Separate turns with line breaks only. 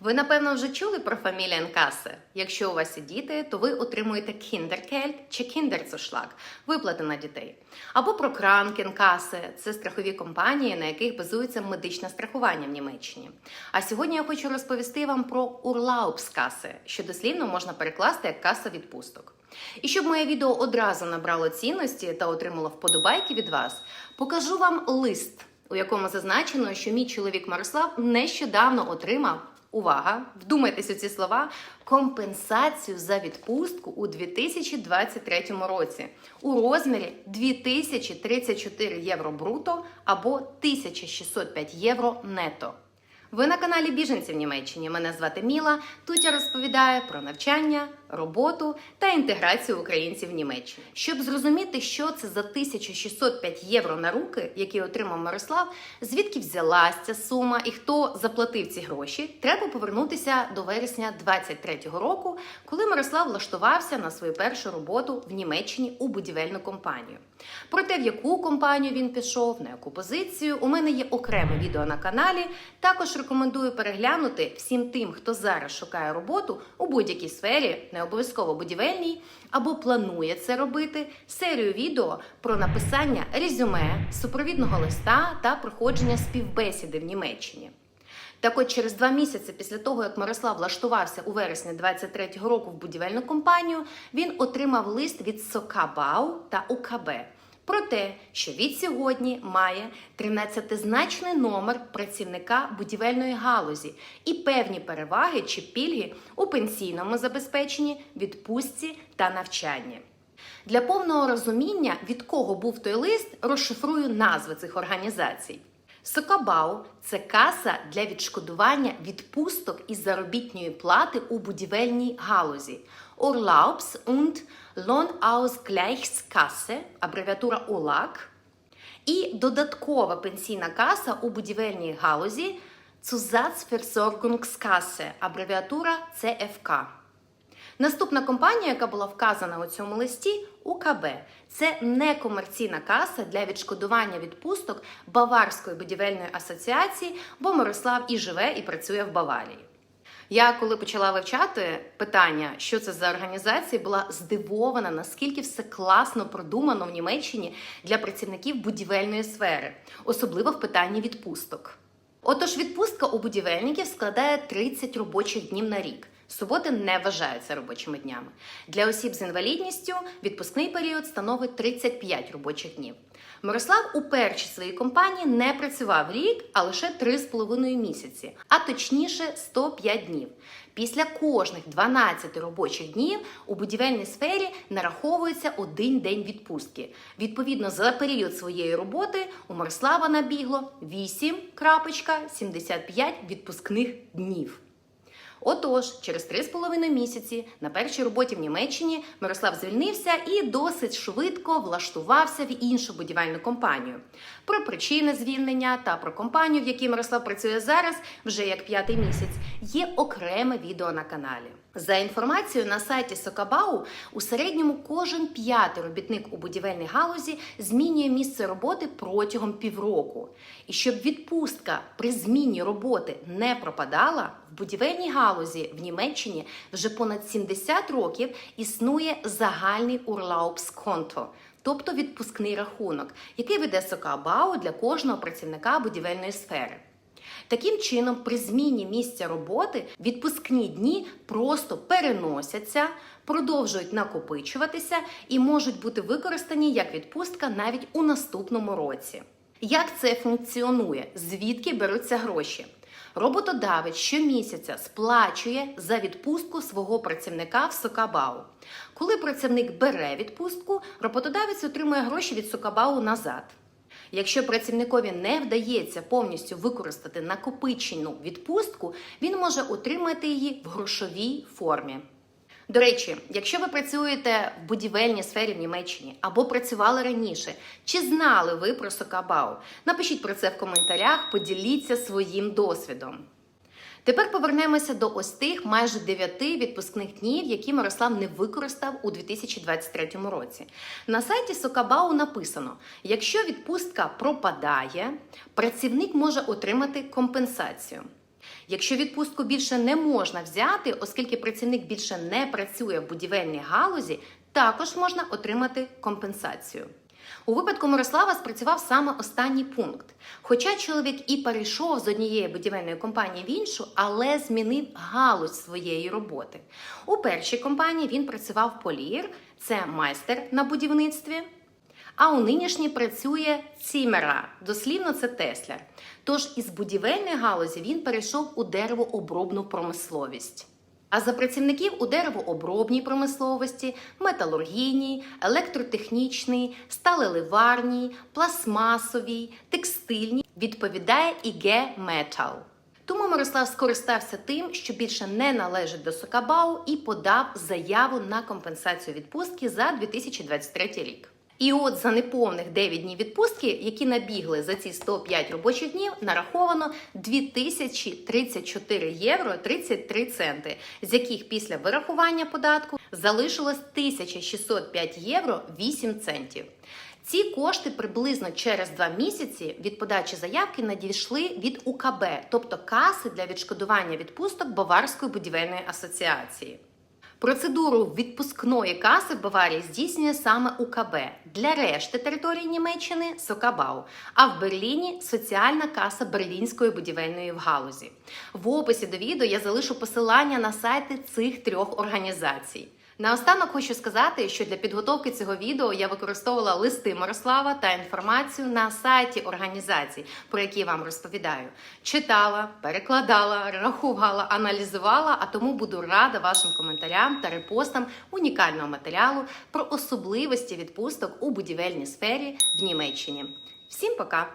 Ви напевно вже чули про Familienkasse? Якщо у вас є діти, то ви отримуєте Kindergeld чи Kinderzuschlag – виплати на дітей. Або про Krankenkasse – це страхові компанії, на яких базується медичне страхування в Німеччині. А сьогодні я хочу розповісти вам про Urlaubskasse, що дослівно можна перекласти як каса відпусток. І щоб моє відео одразу набрало цінності та отримало вподобайки від вас, покажу вам лист, у якому зазначено, що мій чоловік Мирослав нещодавно отримав. Увага! Вдумайтесь у ці слова компенсацію за відпустку у 2023 році у розмірі 2034 євро бруто або 1605 євро нето. Ви на каналі Біженці в Німеччині. Мене звати Міла. Тут я розповідаю про навчання, роботу та інтеграцію українців в Німеччині. Щоб зрозуміти, що це за 1605 євро на руки, які отримав Мирослав, звідки взялась ця сума і хто заплатив ці гроші, треба повернутися до вересня 23-го року, коли Мирослав влаштувався на свою першу роботу в Німеччині у будівельну компанію. Про те, в яку компанію він пішов, на яку позицію, у мене є окреме відео на каналі. Також рекомендую переглянути всім тим, хто зараз шукає роботу у будь-якій сфері, не обов'язково будівельній, або планує це робити, серію відео про написання резюме, супровідного листа та проходження співбесіди в Німеччині. Так от через два місяці після того, як Мирослав влаштувався у вересні 23-го року в будівельну компанію, він отримав лист від Сокабау та УКБ про те, що від сьогодні має 13-значний номер працівника будівельної галузі і певні переваги чи пільги у пенсійному забезпеченні, відпустці та навчанні. Для повного розуміння, від кого був той лист, розшифрую назви цих організацій. Сокабау це каса для відшкодування відпусток із заробітної плати у будівельній галузі. Urlaubs- und Lohnausgleichskasse, абревіатура УЛАК. І додаткова пенсійна каса у будівельній галузі Zusatzversorgungskasse, абревіатура ЦФК. Наступна компанія, яка була вказана у цьому листі, УКБ. Це некомерційна каса для відшкодування відпусток Баварської будівельної асоціації, бо Мирослав і живе, і працює в Баварії. Я, коли почала вивчати питання, що це за організації, була здивована, наскільки все класно продумано в Німеччині для працівників будівельної сфери, особливо в питанні відпусток. Отож, відпустка у будівельників складає 30 робочих днів на рік. Суботи не вважаються робочими днями. Для осіб з інвалідністю відпускний період становить 35 робочих днів. Мирослав у першій своїй компанії не працював рік, а лише 3,5 місяці, а точніше 105 днів. Після кожних 12 робочих днів у будівельній сфері нараховується один день відпустки. Відповідно, за період своєї роботи у Мирослава набігло 8,75 відпускних днів. Отож, через 3,5 місяці на першій роботі в Німеччині Мирослав звільнився і досить швидко влаштувався в іншу будівельну компанію. Про причини звільнення та про компанію, в якій Мирослав працює зараз, вже як п'ятий місяць, є окреме відео на каналі. За інформацією на сайті Сокабау, у середньому кожен п'ятий робітник у будівельній галузі змінює місце роботи протягом півроку. І щоб відпустка при зміні роботи не пропадала, в будівельній галузі в Німеччині вже понад 70 років існує загальний Урlaubskonto, тобто відпускний рахунок, який веде Сокабау для кожного працівника будівельної сфери. Таким чином, при зміні місця роботи відпускні дні просто переносяться, продовжують накопичуватися і можуть бути використані як відпустка навіть у наступному році. Як це функціонує? Звідки беруться гроші? Роботодавець щомісяця сплачує за відпустку свого працівника в Сокабау. Коли працівник бере відпустку, роботодавець отримує гроші від Сокабау назад. Якщо працівникові не вдається повністю використати накопичену відпустку, він може отримати її в грошовій формі. До речі, якщо ви працюєте в будівельній сфері в Німеччині або працювали раніше, чи знали ви про Сокабау? Напишіть про це в коментарях, поділіться своїм досвідом. Тепер повернемося до ось тих майже 9 відпускних днів, які Мирослав не використав у 2023 році. На сайті Сокабау написано: якщо відпустка пропадає, працівник може отримати компенсацію. Якщо відпустку більше не можна взяти, оскільки працівник більше не працює в будівельній галузі, також можна отримати компенсацію. У випадку Мирослава спрацював саме останній пункт. Хоча чоловік і перейшов з однієї будівельної компанії в іншу, але змінив галузь своєї роботи. У першій компанії він працював полір, це майстер на будівництві. А у нинішній працює цімера, дослівно це Тесляр. Тож із будівельної галузі він перейшов у деревообробну промисловість. А за працівників у деревообробній промисловості, металургійній, електротехнічній, сталеливарній, пластмасовій, текстильній відповідає ІГ Метал. Тому Мирослав скористався тим, що більше не належить до Сокабау, і подав заяву на компенсацію відпустки за 2023 рік. І от за неповних 9 днів відпустки, які набігли за ці 105 робочих днів, нараховано 2034 євро 33 центи, з яких після вирахування податку залишилось 1605 євро 8 центів. Ці кошти приблизно через два місяці від подачі заявки надійшли від УКБ, тобто каси для відшкодування відпусток Баварської будівельної асоціації. Процедуру відпускної каси в Баварії здійснює саме УКБ. Для решти території Німеччини Сокабау, а в Берліні соціальна каса Берлінської будівельної в галузі. В описі до відео я залишу посилання на сайти цих трьох організацій. Наостанок хочу сказати, що для підготовки цього відео я використовувала листи Мирослава та інформацію на сайті організацій, про які я вам розповідаю. Читала, перекладала, рахувала, аналізувала, а тому буду рада вашим коментарям та репостам унікального матеріалу про особливості відпусток у будівельній сфері в Німеччині. Всім пока!